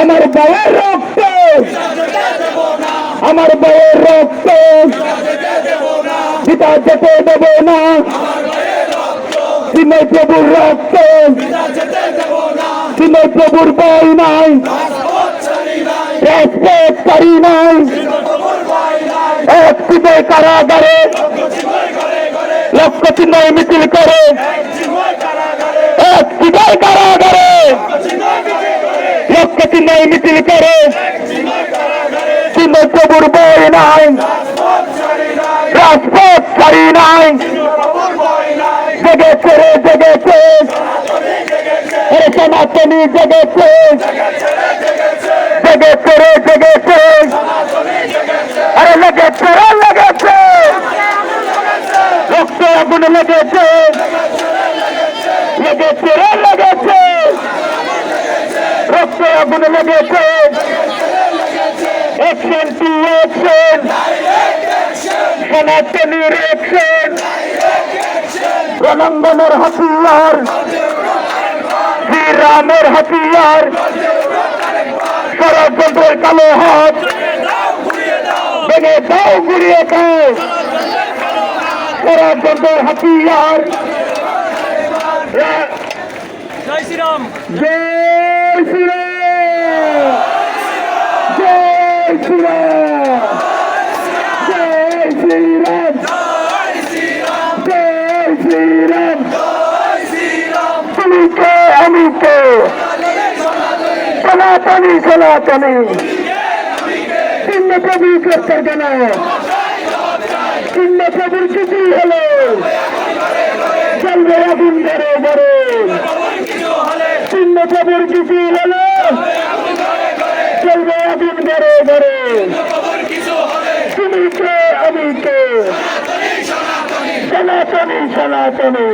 আমার বউয়ের রক্ত আমার বউয়ের রক্ত পিতা যেতে দেব না। সিময় প্রভুর রক্ত সিময় প্রভুর বই নাই। রাজপথ পারি নাই। এক সিময় কারাগারে। লক্ষ চিহ্নয় মিছিল করে। এক সিময় কারাগারে। লক্ষ চিহ্নয় মিছিল করে। সিময় প্রভুর বই নাই। রাজপথ ছাড়ি নাই। জেগেছে রে, জেগেছে। আরে সনাতনী জেগেছে। জেগেছে রে, জেগেছে। আরে লেগেছে রে, লেগেছে। রক্ত আগুন লেগেছে। লেগেছে রে রক্ত আগুন লেগেছে। অ্যাকশন টু অ্যাকশন সনাতনীর অ্যাকশন রণাঙ্গনের হাতিয়ার। শ্রীরামের হাতিয়ার। ষড়যন্ত্রের কালো হাত। ভেঙে দাও গুড়িয়ে খাও ষড়যন্ত্রের হাতিয়ার। জয় শ্রীরাম। জয় শ্রীরাম জয় শ্রীরাম জয় শ্রীরাম জয় শ্রীরাম তুমি কে আমি কে সনাতনী সনাতনী! চিহ্ন প্রভু গ্রেপ্তার কেন চিহ্ন প্রভুর কিছু হলো চলবে আগুন ধরে ধরে চিহ্ন প্রভুর কিছু হলো চলবে আগুন ধরে ধরে তুমি কে আমি কে সনাতনী সনাতনী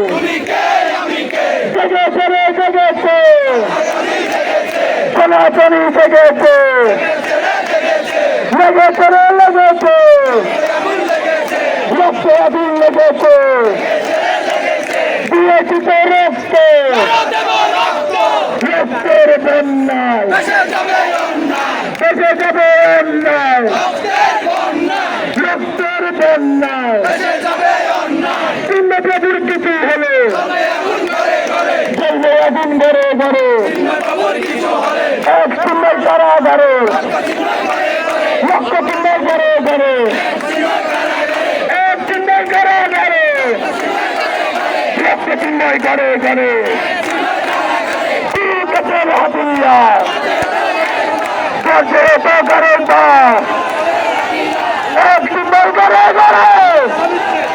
জগেছে রে জগেছে সনাতনী জগেছে লেগেছে রে লেগেছে রক্ত আগুন লেগেছে দিয়েছি তো রক্ত রক্তের বন্যায় যাবে বন্যায়। প্রভুর কিছু হলে। চলবে আগুন ঘরে ঘরে এক চিহ্নের কারা লক্ষ চিহ্নের ঘরে ঘরে এক চিহ্নের ঘরে ঘরে লক্ষ চিহ্নের ঘরে ঘরে ঠিক আছে হাতিয়া গরম করে করে